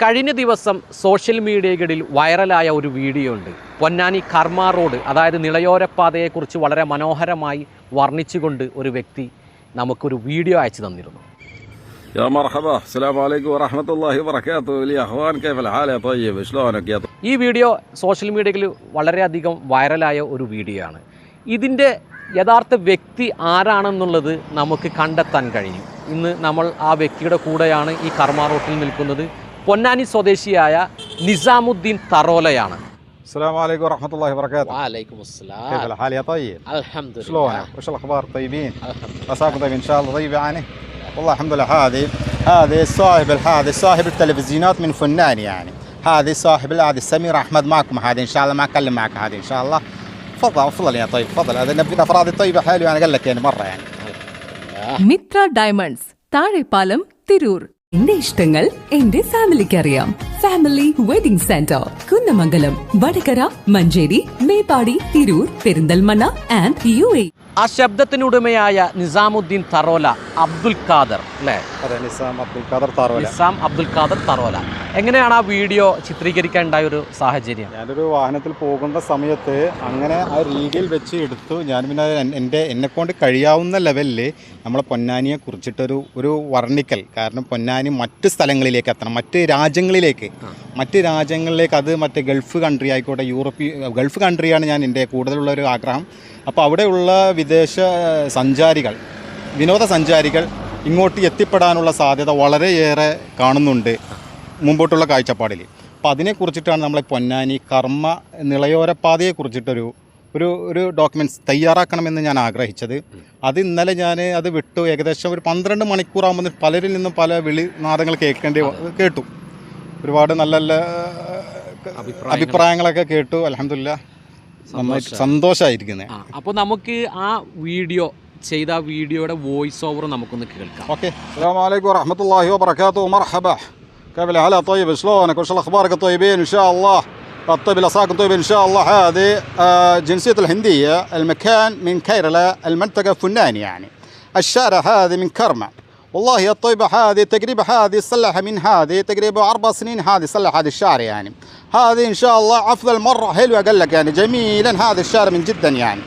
കഴിഞ്ഞ ദിവസം സോഷ്യൽ മീഡിയകളിൽ വൈറലായ ഒരു വീഡിയോ ഉണ്ട് പൊന്നാനി കർമ്മ റോഡ് അതായത് നിളയോരപ്പാതയെക്കുറിച്ച് വളരെ മനോഹരമായി വർണ്ണിച്ചുകൊണ്ട് ഒരു വ്യക്തി നമുക്കൊരു വീഡിയോ അയച്ചു തന്നിരുന്നു يا مرحبا السلام عليكم ورحمة الله وبركاته يا أخوان كيف الحال يا طيب شلونك يا طيب ഈ വീഡിയോ സോഷ്യൽ മീഡിയയിൽ വളരെയധികം വൈറലായ ഒരു വീഡിയോ ആണ് ഇതിൻ്റെ യഥാർത്ഥ വ്യക്തി ആരാണെന്നുള്ളത് നമുക്ക് കണ്ടെത്താൻ കഴിയും ഇന്ന് നമ്മൾ ആ വ്യക്തിയുടെ കൂടെയാണ് ഈ കർമ്മ റോട്ടിൽ നിൽക്കുന്നത് പൊന്നാനി സ്വദേശിയായ നിസാമുദ്ദീൻ തറോലയാണ് السلام عليكم ورحمة الله وبركاته വാലൈക്കും كيف الحال يا طيب؟ അൽഹംദുലില്ലാ شلونك؟ وش الأخبار طيبين؟ അൽഹംദുലില്ലാ. عساكم طيب إن شاء الله طيب يعني؟ والله الحمد لله هذه هذه صاحب هذه صاحب التلفزيونات من فنان يعني هذه صاحب هذه سمير أحمد معكم هذه إن شاء الله ما أكلم معك هذه إن شاء الله تفضل تفضل يا طيب تفضل هذا نبي أفراد طيبة حلوة أنا قال لك يعني مرة يعني മിത്ര ഡയമണ്ട്സ് താഴെപ്പാലം തിരൂർ എന്റെ ഇഷ്ടങ്ങൾ എന്റെ ഫാമിലിക്ക് അറിയാം. Family wedding centre Kunnamangalam Vadakara Manjeri Meppadi Tirur Perinthalmanna and U A ആ ശബ്ദത്തിനുടമയായ നിസാമുദ്ദീൻ തറോല അബ്ദുൽ ഖാദർ അല്ലേ? നിസാം അബ്ദുൽ ഖാദർ തറോല. എങ്ങനെയാണ് ആ വീഡിയോ ചിത്രീകരിക്കാൻ ഉണ്ടായ ഒരു സാഹചര്യം? ഞാനൊരു വാഹനത്തിൽ പോകുന്ന സമയത്ത് അങ്ങനെ ആ രീതിയിൽ വെച്ച് എടുത്തു. ഞാൻ പിന്നെ എന്റെ എന്നെക്കൊണ്ട് കഴിയാവുന്ന ലെവലിൽ നമ്മളെ പൊന്നാനിയെ കുറിച്ചിട്ടൊരു ഒരു വർണിക്കൽ. കാരണം പൊന്നാനി മറ്റ് സ്ഥലങ്ങളിലേക്ക് എത്തണം. മറ്റ് രാജ്യങ്ങളിലേക്ക് മറ്റ് രാജ്യങ്ങളിലേക്ക് അത് മറ്റ് ഗൾഫ് കൺട്രി ആയിക്കോട്ടെ യൂറോപ്യ ഗൾഫ് കൺട്രിയാണ് ഞാൻ എന്റെ കൂടുതലുള്ള ഒരു ആഗ്രഹം. അപ്പോൾ അവിടെയുള്ള വിദേശ സഞ്ചാരികൾ വിനോദസഞ്ചാരികൾ ഇങ്ങോട്ട് എത്തിപ്പെടാനുള്ള സാധ്യത വളരെയേറെ കാണുന്നുണ്ട് മുമ്പോട്ടുള്ള കാഴ്ചപ്പാടിൽ. അപ്പോൾ അതിനെക്കുറിച്ചിട്ടാണ് നമ്മളെ പൊന്നാനി കർമ്മ നിളയോരപ്പാതയെ കുറിച്ചിട്ടൊരു ഒരു ഒരു ഡോക്യുമെന്റ്സ് തയ്യാറാക്കണമെന്ന് ഞാൻ ആഗ്രഹിച്ചത്. അത് ഇന്നലെ ഞാൻ അത് വിട്ടു. ഏകദേശം ഒരു പന്ത്രണ്ട് മണിക്കൂറാകുമ്പോൾ പലരിൽ നിന്നും പല വിളി നാദങ്ങൾ കേൾക്കേണ്ടി കേട്ടു. ഒരുപാട് നല്ല നല്ല അഭിപ്രായങ്ങൾ. അഭിപ്രായങ്ങളൊക്കെ കേട്ടു അലഹമില്ല നന്നായിട്ട് സന്തോഷമായിരിക്കുന്നത് അപ്പോൾ നമുക്ക് ആ വീഡിയോ ചെയ്ത ആ വീഡിയോയുടെ വോയിസ് ഓവർ നമുക്കൊന്ന് കേൾക്കാം اوكي السلام عليكم ورحمة الله وبركاته مرحبا كيف الحال يا طيب شلونك وش اخبارك طيبين ان شاء الله الطيب الاساكن طيب ان شاء الله هذه آه، جنسية الهندية المكان من كيرلا المنطقة فنان يعني الشارع هذه من كرمة والله يا الطيبة هذه تقريبا هذه صلح من هذه تقريبا أربع سنين هذه صلح هذا الشارع يعني. هذه إن شاء الله أفضل مرة حلوة قال لك يعني جميلا هذا الشارع من جدا يعني.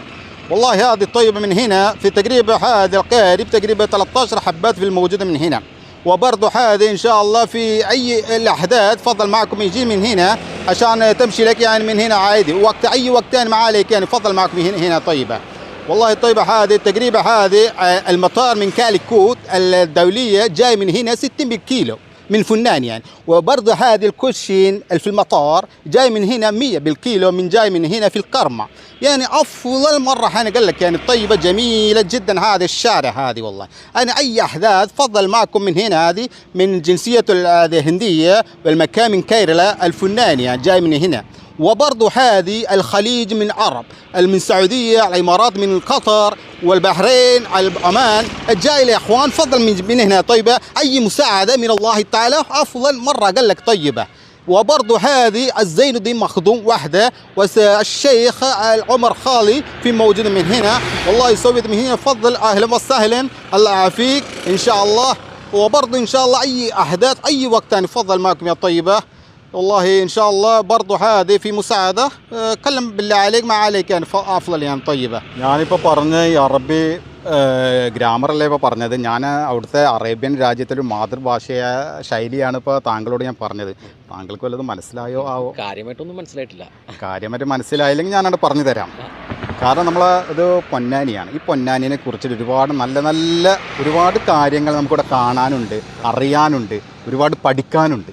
والله هذه الطيبة من هنا في تقريبا هذا القارب تقريبا 13 حبات في الموجودة من هنا. وبرضه هذه إن شاء الله في أي الأحداث فضل معكم يجي من هنا عشان تمشي لك يعني من هنا عادي. وقت أي وقت ثاني ما عليك يعني فضل معكم هنا طيبة. والله طيبة هذه تقريبا هذه آه، المطار من كاليكوت الدولية جاي من هنا 60 بالكيلو من فنان يعني. وبرضه هذه الكوشين في المطار جاي من هنا 100 بالكيلو من جاي من هنا في القرمة. يعني افضل مره أنا قال لك يعني طيبه جميلة جدا هذا الشارع هذه والله. أنا أي أحداث فضل معكم من هنا هذه من جنسية ال- هذه هنديه والمكان من كيرلا الفنان يعني جاي من هنا. وبرضه هذه الخليج من عرب من السعوديه الإمارات من قطر والبحرين عمان جاي يا إخوان فضل من هنا. طيبة أي مساعدة من الله تعالى؟ أفضل مرة قال لك طيبة. وبرضه هذه الزين الدين مخدوم وحده والشيخ عمر خالي في موجود من هنا. والله يسوي من هنا. فضل أهلا وسهلا. الله يعافيك. إن شاء الله. وبرضه إن شاء الله أي أحداث أي وقت ثاني فضل معكم يا طيبة. والله ان شاء الله برضه هذه في مساعده أه، كلم بالله عليك ما عليك يعني ف- افضل يعني طيبه ഞാനിപ്പോൾ പറഞ്ഞ ഈ അറബി ഗ്രാമറല്ലേ ഇപ്പോൾ പറഞ്ഞത് ഞാൻ അവിടുത്തെ അറേബ്യൻ രാജ്യത്തിലെ ഒരു മാതൃഭാഷയായ ശൈലിയാണ് ഇപ്പോൾ താങ്കളോട് ഞാൻ പറഞ്ഞത് താങ്കൾക്ക് വല്ലതും മനസ്സിലായോ ആവോ കാര്യമായിട്ടൊന്നും മനസ്സിലായിട്ടില്ല കാര്യമായിട്ട് മനസ്സിലായില്ലെങ്കിൽ ഞാനത് പറഞ്ഞു തരാം കാരണം നമ്മൾ ഇത് പൊന്നാനിയാണ് ഈ പൊന്നാനിനെ കുറിച്ചിട്ട് ഒരുപാട് നല്ല നല്ല ഒരുപാട് കാര്യങ്ങൾ നമുക്കിവിടെ കാണാനുണ്ട് അറിയാനുണ്ട് ഒരുപാട് പഠിക്കാനുണ്ട്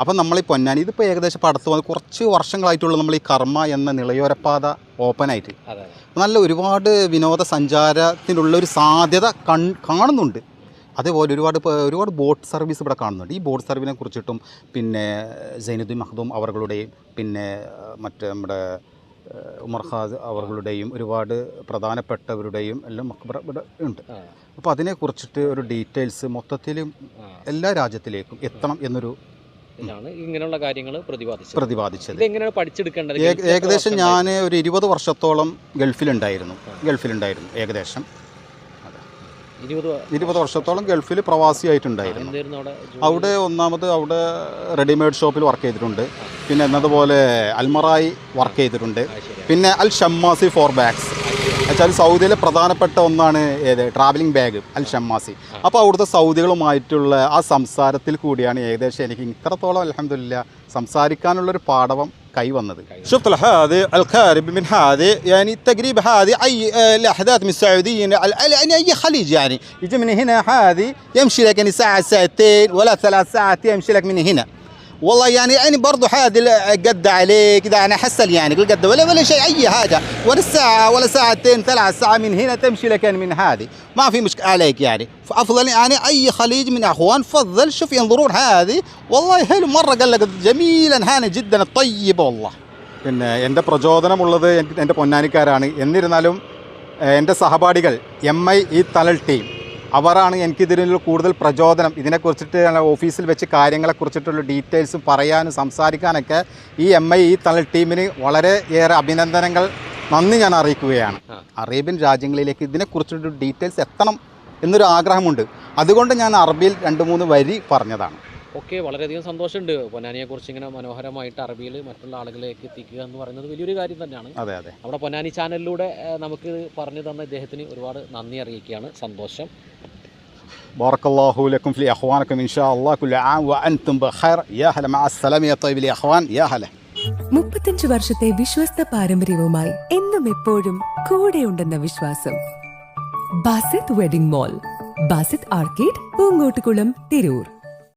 അപ്പം നമ്മൾ ഈ പൊന്നാനി ഇതിപ്പോൾ ഏകദേശം ഇപ്പോൾ അടുത്ത് വന്ന് കുറച്ച് വർഷങ്ങളായിട്ടുള്ള നമ്മൾ ഈ കർമ്മ എന്ന നിളയോരപ്പാത ഓപ്പണായിട്ട് നല്ല ഒരുപാട് വിനോദസഞ്ചാരത്തിനുള്ള ഒരു സാധ്യത കൺ കാണുന്നുണ്ട്. അതേപോലെ ഒരുപാട് ഒരുപാട് ബോട്ട് സർവീസ് ഇവിടെ കാണുന്നുണ്ട്. ഈ ബോട്ട് സർവീസിനെ കുറിച്ചിട്ടും പിന്നെ സൈനുദ്ദീൻ മഹദൂം അവരുടെയും പിന്നെ മറ്റേ നമ്മുടെ ഉമർ ഖാദ് അവരുടെയും ഒരുപാട് പ്രധാനപ്പെട്ടവരുടെയും എല്ലാം ഇവിടെ ഉണ്ട്. അപ്പോൾ അതിനെക്കുറിച്ചിട്ട് ഒരു ഡീറ്റെയിൽസ് മൊത്തത്തിലും എല്ലാ രാജ്യത്തിലേക്കും എത്തണം എന്നൊരു ഇതാണ് ഇങ്ങനെയുള്ള കാര്യങ്ങൾ പ്രതിപാദിച്ചത്. പ്രതിപാദിച്ചത്. ഇതെങ്ങനെയാണ് പഠിച്ചെടുക്കേണ്ടത്? ഏക- ഏകദേശം ഞാൻ ഒരു ഇരുപത് വർഷത്തോളം ഗൾഫിലുണ്ടായിരുന്നു. ഗൾഫിലുണ്ടായിരുന്നു ഏകദേശം. ഇരുപത് വർഷത്തോളം ഗൾഫിൽ പ്രവാസിയായിട്ടുണ്ടായിരുന്നു. അവിടെ ഒന്നാമത് അവിടെ റെഡിമെയ്ഡ് ഷോപ്പിൽ വർക്ക് ചെയ്തിട്ടുണ്ട്. പിന്നെ എന്നതുപോലെ അൽമറായി വർക്ക് ചെയ്തിട്ടുണ്ട്. പിന്നെ അൽ ഷമ്മാസി ഫോർ ബാഗ്സ്. വെച്ചാൽ സൗദിയിലെ പ്രധാനപ്പെട്ട ഒന്നാണ് ഏത് ട്രാവലിംഗ് ബാഗ് അൽ ഷമ്മാസി അപ്പോൾ അവിടുത്തെ സൗദികളുമായിട്ടുള്ള ആ സംസാരത്തിൽ കൂടിയാണ് ഏകദേശം എനിക്ക് ഇത്രത്തോളം അലഹമില്ല സംസാരിക്കാനുള്ളൊരു പാഠവം കൈവന്നത് شفت هذه القارب من هذه يعني تقريبا هذه اي آه، الاحداث من السعوديين على- يعني اي خليج يعني يجي من هنا هذه يمشي لك يعني ساعه ساعتين ولا ثلاث ساعات يمشي لك من هنا والله يعني يعني برضه هذه قد عليك اذا انا حسن يعني قد ولا ولا شيء اي حاجه ولا ساعه ولا ساعتين ثلاث ساعات من هنا تمشي لك من هذه ما في مشكله عليك يعني فافضل يعني اي خليج من اخوان فضل شوف ينظرون هذه والله حلو مره قال لك جميلا هانه جدا طيبه والله പിന്നെ എൻ്റെ പ്രചോദനമുള്ളത് എനിക്ക് എൻ്റെ പൊന്നാനിക്കാരാണ് എന്നിരുന്നാലും ഏഹ്, എൻ്റെ സഹപാഠികൾ എം ഐ ഈ തലൽ ടീം അവരാണ് എനിക്കിതിൽ കൂടുതൽ പ്രചോദനം. ഇതിനെക്കുറിച്ചിട്ട് ഓഫീസിൽ വെച്ച് കാര്യങ്ങളെക്കുറിച്ചിട്ടുള്ള ഡീറ്റെയിൽസും പറയാനും സംസാരിക്കാനൊക്കെ ഈ എം ഐ ഈ തള്ളി ടീമിന് വളരെ ഏറെ അഭിനന്ദനങ്ങൾ. നന്ദി ഞാൻ അറിയിക്കുകയാണ്. അറേബ്യൻ രാജ്യങ്ങളിലേക്ക് ഇതിനെക്കുറിച്ചൊരു ഡീറ്റെയിൽസ് എത്തണം എന്നൊരു ആഗ്രഹമുണ്ട്. അതുകൊണ്ട് ഞാൻ അറബിയിൽ രണ്ട് മൂന്ന് വരി പറഞ്ഞതാണ്. ഓക്കെ വളരെയധികം സന്തോഷമുണ്ട് പൊന്നാനിയെ കുറിച്ച് ഇങ്ങനെ മനോഹരമായിട്ട് അറബിയിൽ മറ്റുള്ള ആളുകളിലേക്ക് എത്തിക്കുക എന്ന് പറയുന്നത് വലിയൊരു കാര്യം തന്നെയാണ് അതെ അതെ നമ്മുടെ പൊന്നാനി ചാനലിലൂടെ ഏഹ്, നമുക്ക് ഇത് പറഞ്ഞു തന്ന ഇദ്ദേഹത്തിന് ഒരുപാട് നന്ദി അറിയിക്കുകയാണ് സന്തോഷം بارك الله لكم في اخوانكم ان شاء الله كل عام وانتم بخير يا هلا مع السلامه يا طيب الاخوان يا هلا മുപ്പത്തഞ്ച് വർഷത്തെ വിശ്വസ്ത പാരമ്പര്യവുമായി എന്നും എപ്പോഴും കൂടെയുണ്ടെന്ന വിശ്വാസം Basith wedding mall Basith arcade Poonkottukulam Tirur